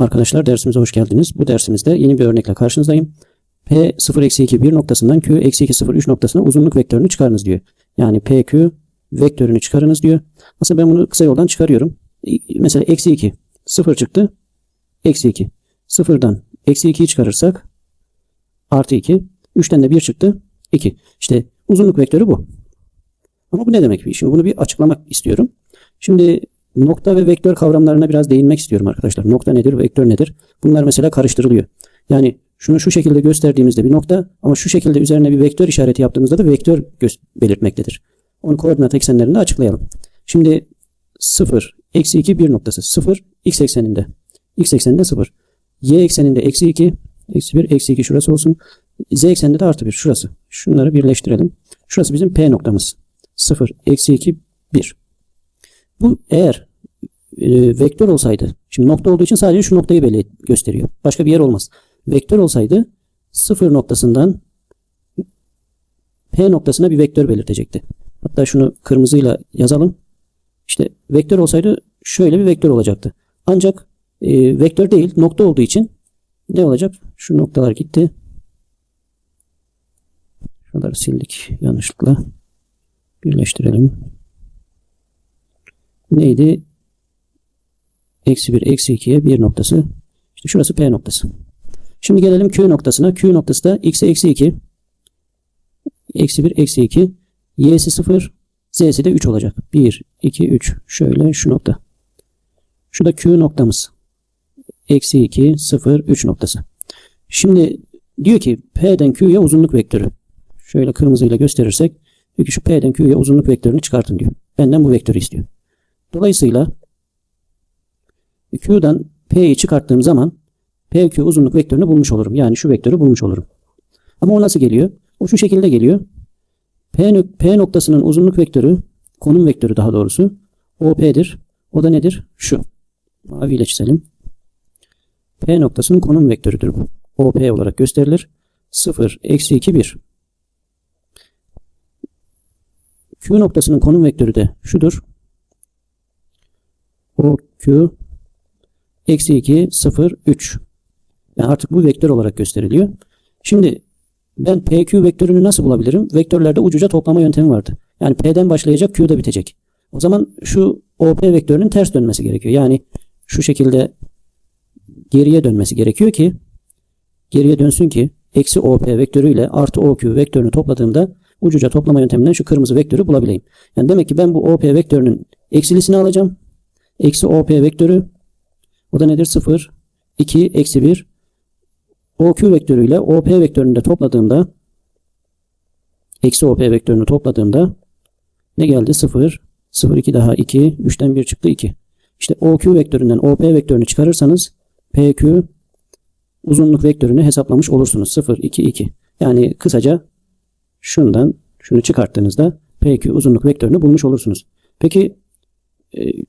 Arkadaşlar dersimize hoş geldiniz. Bu dersimizde yeni bir örnekle karşınızdayım. P 0 eksi 2 1 noktasından Q eksi 2 0 3 noktasına uzunluk vektörünü çıkarınız diyor. Yani PQ vektörünü çıkarınız diyor. Aslında ben bunu kısa yoldan çıkarıyorum. Mesela eksi 2 0 çıktı. Eksi 2. 0'dan eksi 2'yi çıkarırsak artı 2. 3'ten de 1 çıktı. 2. İşte uzunluk vektörü bu. Ama bu ne demek? Şimdi bunu bir açıklamak istiyorum. Şimdi nokta ve vektör kavramlarına biraz değinmek istiyorum arkadaşlar. Nokta nedir, vektör nedir? Bunlar mesela karıştırılıyor. Yani şunu şu şekilde gösterdiğimizde bir nokta ama şu şekilde üzerine bir vektör işareti yaptığımızda da vektör belirtmektedir. Onu koordinat eksenlerinde açıklayalım. Şimdi 0, eksi 2 bir noktası. 0 x ekseninde. x ekseninde 0. y ekseninde eksi 2, eksi 1, eksi 2 şurası olsun. z ekseninde de artı 1 şurası. Şunları birleştirelim. Şurası bizim p noktamız. 0, eksi 2, 1. Bu eğer e, vektör olsaydı, şimdi nokta olduğu için sadece şu noktayı belli gösteriyor. Başka bir yer olmaz. Vektör olsaydı sıfır noktasından P noktasına bir vektör belirtecekti. Hatta şunu kırmızıyla yazalım. İşte vektör olsaydı şöyle bir vektör olacaktı. Ancak e, vektör değil nokta olduğu için ne olacak? Şu noktalar gitti. Şunları sildik yanlışlıkla. Birleştirelim. Neydi? Eksi 1, eksi 2'ye 1 noktası. İşte şurası P noktası. Şimdi gelelim Q noktasına. Q noktası da x'e eksi 2. Eksi 1, eksi 2. Y'si 0. Z'si de 3 olacak. 1, 2, 3. Şöyle şu nokta. Şu da Q noktamız. Eksi 2, 0, 3 noktası. Şimdi diyor ki P'den Q'ya uzunluk vektörü. Şöyle kırmızıyla gösterirsek diyor ki şu P'den Q'ya uzunluk vektörünü çıkartın diyor. Benden bu vektörü istiyor. Dolayısıyla Q'dan P'yi çıkarttığım zaman PQ uzunluk vektörünü bulmuş olurum. Yani şu vektörü bulmuş olurum. Ama o nasıl geliyor? O şu şekilde geliyor. P, P noktasının uzunluk vektörü, konum vektörü daha doğrusu OP'dir. O da nedir? Şu. Maviyle çizelim. P noktasının konum vektörüdür bu. OP olarak gösterilir. 0, eksi 2, 1. Q noktasının konum vektörü de şudur. OQ eksi 2, 0, 3. Yani artık bu vektör olarak gösteriliyor. Şimdi ben PQ vektörünü nasıl bulabilirim? Vektörlerde ucuca toplama yöntemi vardı. Yani P'den başlayacak Q'da bitecek. O zaman şu OP vektörünün ters dönmesi gerekiyor. Yani şu şekilde geriye dönmesi gerekiyor ki geriye dönsün ki eksi OP vektörüyle artı OQ vektörünü topladığımda ucuca toplama yönteminden şu kırmızı vektörü bulabileyim. Yani demek ki ben bu OP vektörünün eksilisini alacağım. Eksi OP vektörü o da nedir? 0, 2, eksi 1 OQ vektörüyle OP vektörünü de topladığımda eksi OP vektörünü topladığımda ne geldi? 0, 0, 2 daha 2, 3'ten 1 çıktı 2. İşte OQ vektöründen OP vektörünü çıkarırsanız PQ uzunluk vektörünü hesaplamış olursunuz. 0, 2, 2. Yani kısaca şundan şunu çıkarttığınızda PQ uzunluk vektörünü bulmuş olursunuz. Peki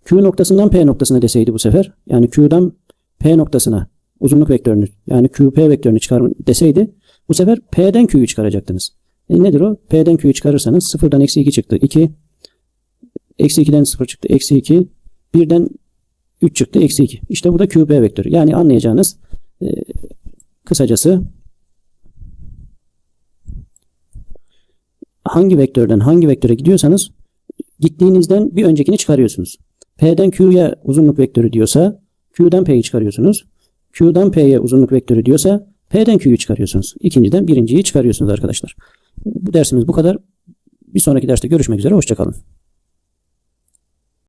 Q noktasından P noktasına deseydi bu sefer yani Q'dan P noktasına uzunluk vektörünü yani QP vektörünü çıkar deseydi bu sefer P'den Q'yu çıkaracaktınız. E nedir o? P'den Q'yu çıkarırsanız 0'dan eksi 2 çıktı. 2 eksi 2'den 0 çıktı. Eksi 2 1'den 3 çıktı. Eksi 2. İşte bu da QP vektörü. Yani anlayacağınız e, kısacası hangi vektörden hangi vektöre gidiyorsanız gittiğinizden bir öncekini çıkarıyorsunuz. P'den Q'ya uzunluk vektörü diyorsa Q'dan P'yi çıkarıyorsunuz. Q'dan P'ye uzunluk vektörü diyorsa P'den Q'yu çıkarıyorsunuz. İkinciden birinciyi çıkarıyorsunuz arkadaşlar. Bu dersimiz bu kadar. Bir sonraki derste görüşmek üzere. Hoşçakalın.